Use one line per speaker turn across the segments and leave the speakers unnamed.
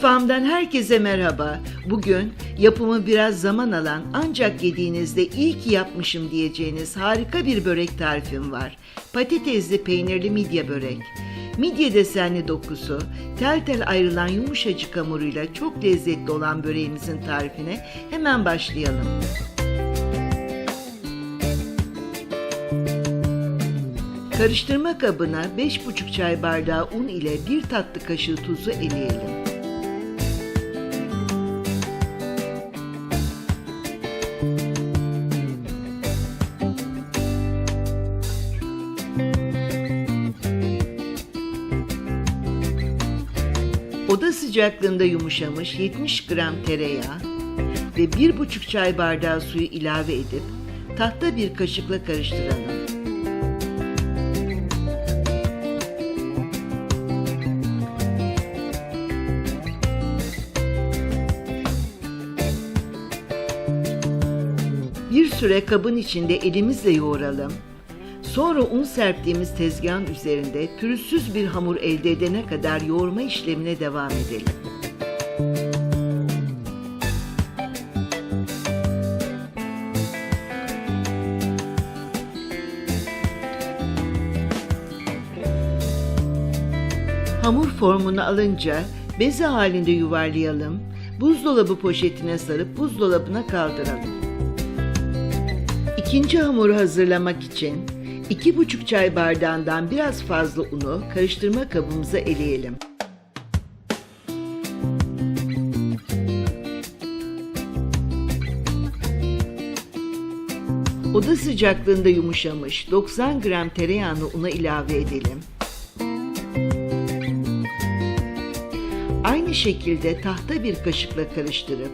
Mutfağımdan herkese merhaba. Bugün yapımı biraz zaman alan ancak yediğinizde iyi ki yapmışım diyeceğiniz harika bir börek tarifim var. Patatesli peynirli midye börek. Midye desenli dokusu, tel tel ayrılan yumuşacık hamuruyla çok lezzetli olan böreğimizin tarifine hemen başlayalım. Karıştırma kabına 5,5 çay bardağı un ile 1 tatlı kaşığı tuzu eleyelim. Sıcaklığında yumuşamış 70 gram tereyağı ve 1,5 çay bardağı suyu ilave edip tahta bir kaşıkla karıştıralım. Bir süre kabın içinde elimizle yoğuralım. Sonra un serptiğimiz tezgahın üzerinde pürüzsüz bir hamur elde edene kadar yoğurma işlemine devam edelim. Hamur formunu alınca beze halinde yuvarlayalım. Buzdolabı poşetine sarıp buzdolabına kaldıralım. İkinci hamuru hazırlamak için 2,5 çay bardağından biraz fazla unu karıştırma kabımıza eleyelim. Oda sıcaklığında yumuşamış 90 gram tereyağını una ilave edelim. Aynı şekilde tahta bir kaşıkla karıştırıp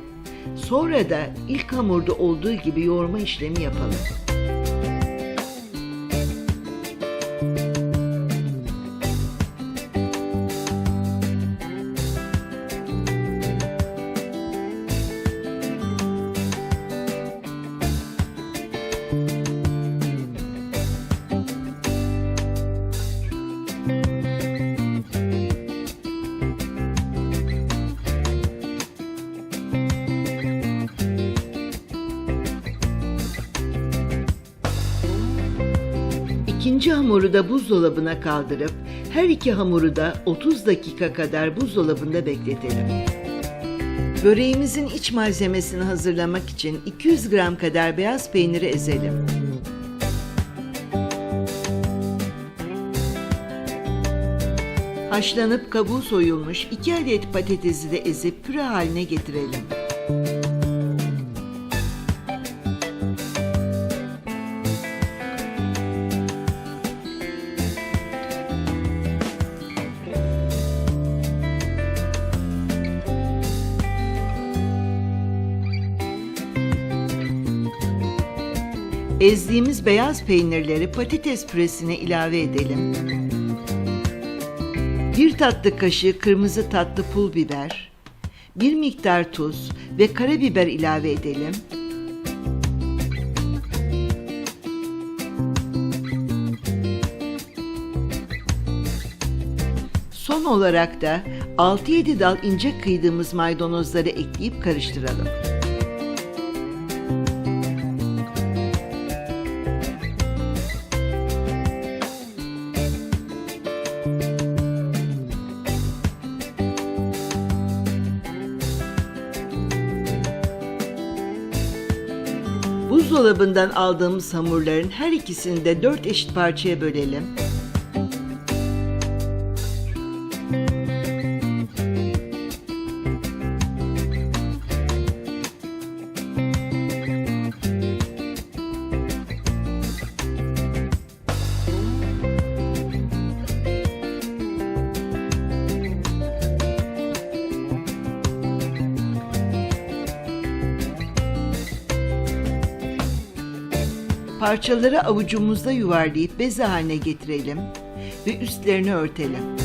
sonra da ilk hamurda olduğu gibi yoğurma işlemi yapalım. İkinci hamuru da buzdolabına kaldırıp her iki hamuru da 30 dakika kadar buzdolabında bekletelim. Böreğimizin iç malzemesini hazırlamak için 200 gram kadar beyaz peyniri ezelim. Haşlanıp kabuğu soyulmuş 2 adet patatesi de ezip püre haline getirelim. Ezdiğimiz beyaz peynirleri patates püresine ilave edelim. Bir tatlı kaşığı kırmızı tatlı pul biber, bir miktar tuz ve karabiber ilave edelim. Son olarak da 6-7 dal ince kıydığımız maydanozları ekleyip karıştıralım. Buzdolabından aldığımız hamurların her ikisini de 4 eşit parçaya bölelim. Parçaları avucumuzda yuvarlayıp beze haline getirelim ve üstlerini örtelim.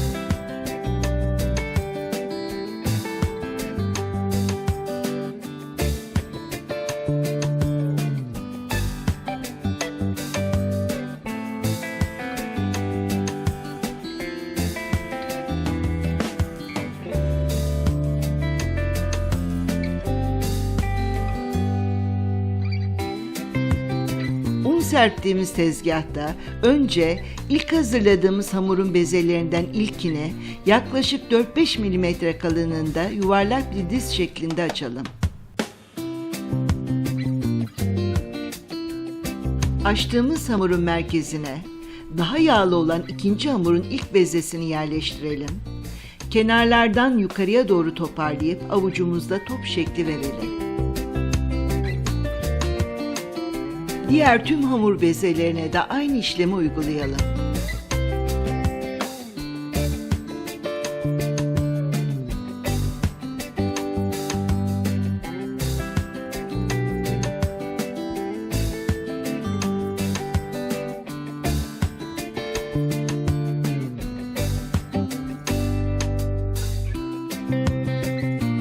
Serptiğimiz tezgahta önce ilk hazırladığımız hamurun bezelerinden ilkini yaklaşık 4-5 mm kalınlığında yuvarlak bir diz şeklinde açalım. Açtığımız hamurun merkezine daha yağlı olan ikinci hamurun ilk bezesini yerleştirelim. Kenarlardan yukarıya doğru toparlayıp avucumuzda top şekli verelim. Diğer tüm hamur bezelerine de aynı işlemi uygulayalım.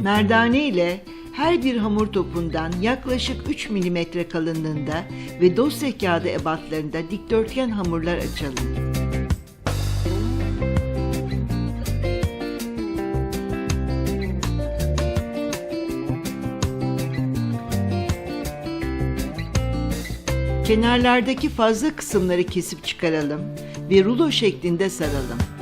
Merdane ile her bir hamur topundan yaklaşık 3 mm kalınlığında ve dosya kağıdı ebatlarında dikdörtgen hamurlar açalım. Kenarlardaki fazla kısımları kesip çıkaralım ve rulo şeklinde saralım.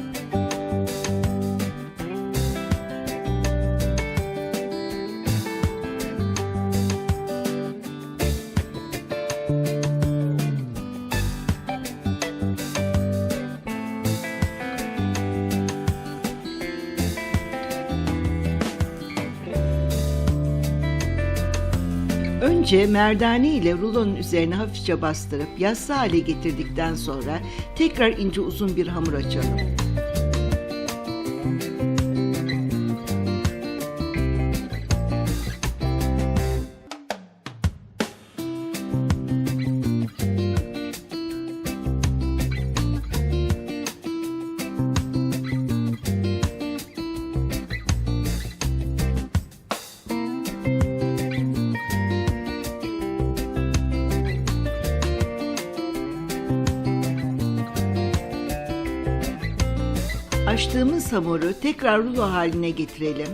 Önce merdane ile rulonun üzerine hafifçe bastırıp yassı hale getirdikten sonra tekrar ince uzun bir hamur açalım. Açtığımız hamuru tekrar rulo haline getirelim.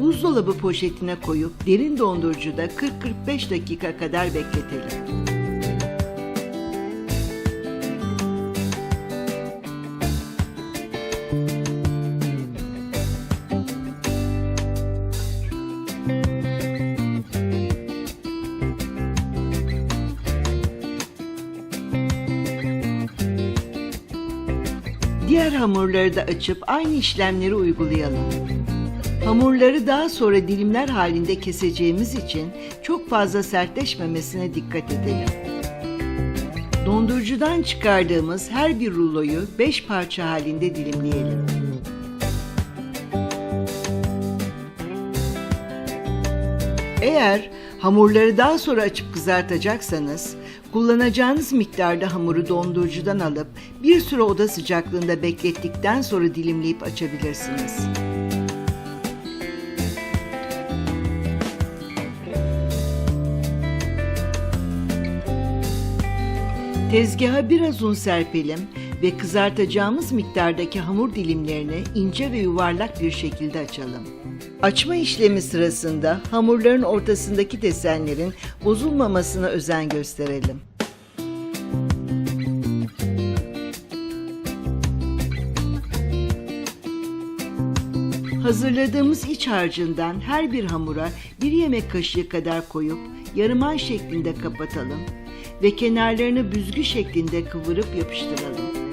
Buzdolabı poşetine koyup derin dondurucuda 40-45 dakika kadar bekletelim. Diğer hamurları da açıp aynı işlemleri uygulayalım. Hamurları daha sonra dilimler halinde keseceğimiz için çok fazla sertleşmemesine dikkat edelim. Dondurucudan çıkardığımız her bir ruloyu 5 parça halinde dilimleyelim. Eğer hamurları daha sonra açıp kızartacaksanız, kullanacağınız miktarda hamuru dondurucudan alıp bir süre oda sıcaklığında beklettikten sonra dilimleyip açabilirsiniz. Tezgaha biraz un serpelim ve kızartacağımız miktardaki hamur dilimlerini ince ve yuvarlak bir şekilde açalım. Açma işlemi sırasında hamurların ortasındaki desenlerin bozulmamasına özen gösterelim. Hazırladığımız iç harcından her bir hamura bir yemek kaşığı kadar koyup yarım ay şeklinde kapatalım ve kenarlarını büzgü şeklinde kıvırıp yapıştıralım.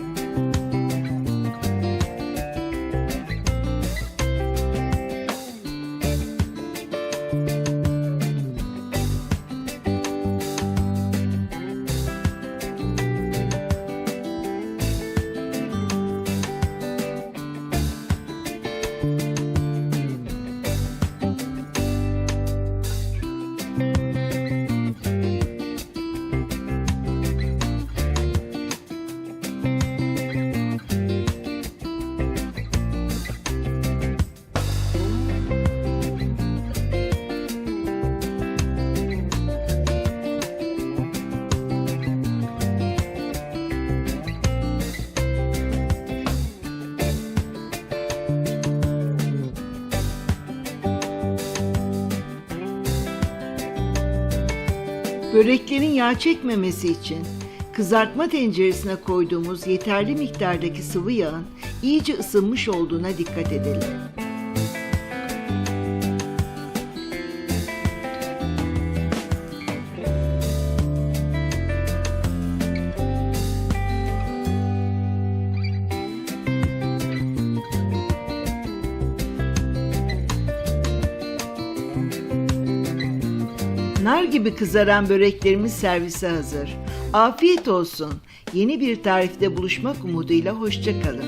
Böreklerin yağ çekmemesi için Kızartma tenceresine koyduğumuz yeterli miktardaki sıvı yağın iyice ısınmış olduğuna dikkat edelim. Nar gibi kızaran böreklerimiz servise hazır. Afiyet olsun. Yeni bir tarifte buluşmak umuduyla hoşça kalın.